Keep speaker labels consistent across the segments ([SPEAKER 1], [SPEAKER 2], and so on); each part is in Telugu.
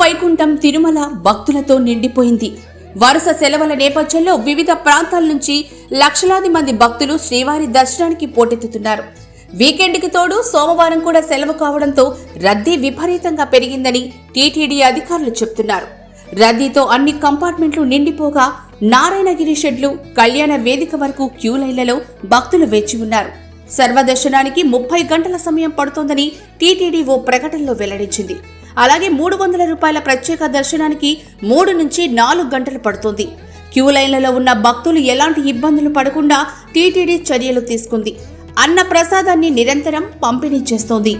[SPEAKER 1] వైకుంఠం తిరుమల భక్తులతో నిండిపోయింది. వరుస సెలవుల నేపథ్యంలో వివిధ ప్రాంతాల నుంచి లక్షలాది మంది భక్తులు శ్రీవారి దర్శనానికి పోటెత్తుతున్నారు. వీకెండ్కి తోడు సోమవారం కూడా సెలవు కావడంతో రద్దీ విపరీతంగా పెరిగిందని టీటీడీ అధికారులు చెప్తున్నారు. రద్దీతో అన్ని కంపార్ట్మెంట్లు నిండిపోగా నారాయణగిరి షెడ్లు కళ్యాణ వేదిక వరకు క్యూలైన్లలో భక్తులు వేచి ఉన్నారు. సర్వదర్శనానికి ముప్పై గంటల సమయం పడుతోందని టీటీడీ ఓ ప్రకటనలో వెల్లడించింది. అలాగే మూడు వందల రూపాయల ప్రత్యేక దర్శనానికి మూడు నుంచి నాలుగు గంటలు పడుతుంది. క్యూ లైన్లలో ఉన్న భక్తులు ఎలాంటి ఇబ్బందులు పడకుండా టీటీడీ చర్యలు తీసుకుంది. అన్న ప్రసాదాన్ని నిరంతరం పంపిణీ చేస్తోంది.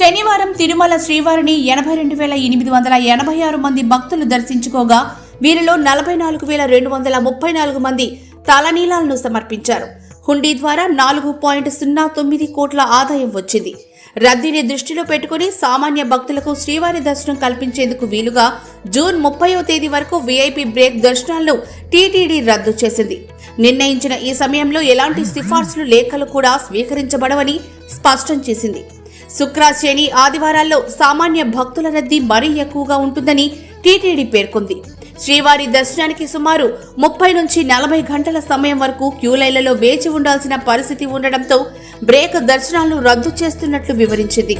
[SPEAKER 1] శనివారం తిరుమల శ్రీవారిని ఎనభై రెండు వేల ఎనిమిది వందల ఎనభై ఆరు మంది భక్తులు దర్శించుకోగా వీరిలో నలభై నాలుగు వేల రెండు వందల ముప్పై నాలుగు మంది తలనీలాలను సమర్పించారు. హుండీ ద్వారా నాలుగు పాయింట్ సున్నా తొమ్మిది కోట్ల ఆదాయం వచ్చింది. రద్దీని దృష్టిలో పెట్టుకుని సామాన్య భక్తులకు శ్రీవారి దర్శనం కల్పించేందుకు వీలుగా జూన్ ముప్పైవ తేదీ వరకు వీఐపీ బ్రేక్ దర్శనాలను టీటీడీ రద్దు చేసింది. నిర్ణయించిన ఈ సమయంలో ఎలాంటి సిఫార్సులు లేఖలు కూడా స్వీకరించబడవని స్పష్టం చేసింది. శుక్ర శని ఆదివారాల్లో సామాన్య భక్తుల రద్దీ మరీ ఎక్కువగా ఉంటుందని టీటీడీ పేర్కొంది. శ్రీవారి దర్శనానికి సుమారు ముప్పై నుంచి నలభై గంటల సమయం వరకు క్యూలైలలో వేచి ఉండాల్సిన పరిస్థితి ఉండడంతో బ్రేక్ దర్శనాలను రద్దు చేస్తున్నట్లు వివరించింది.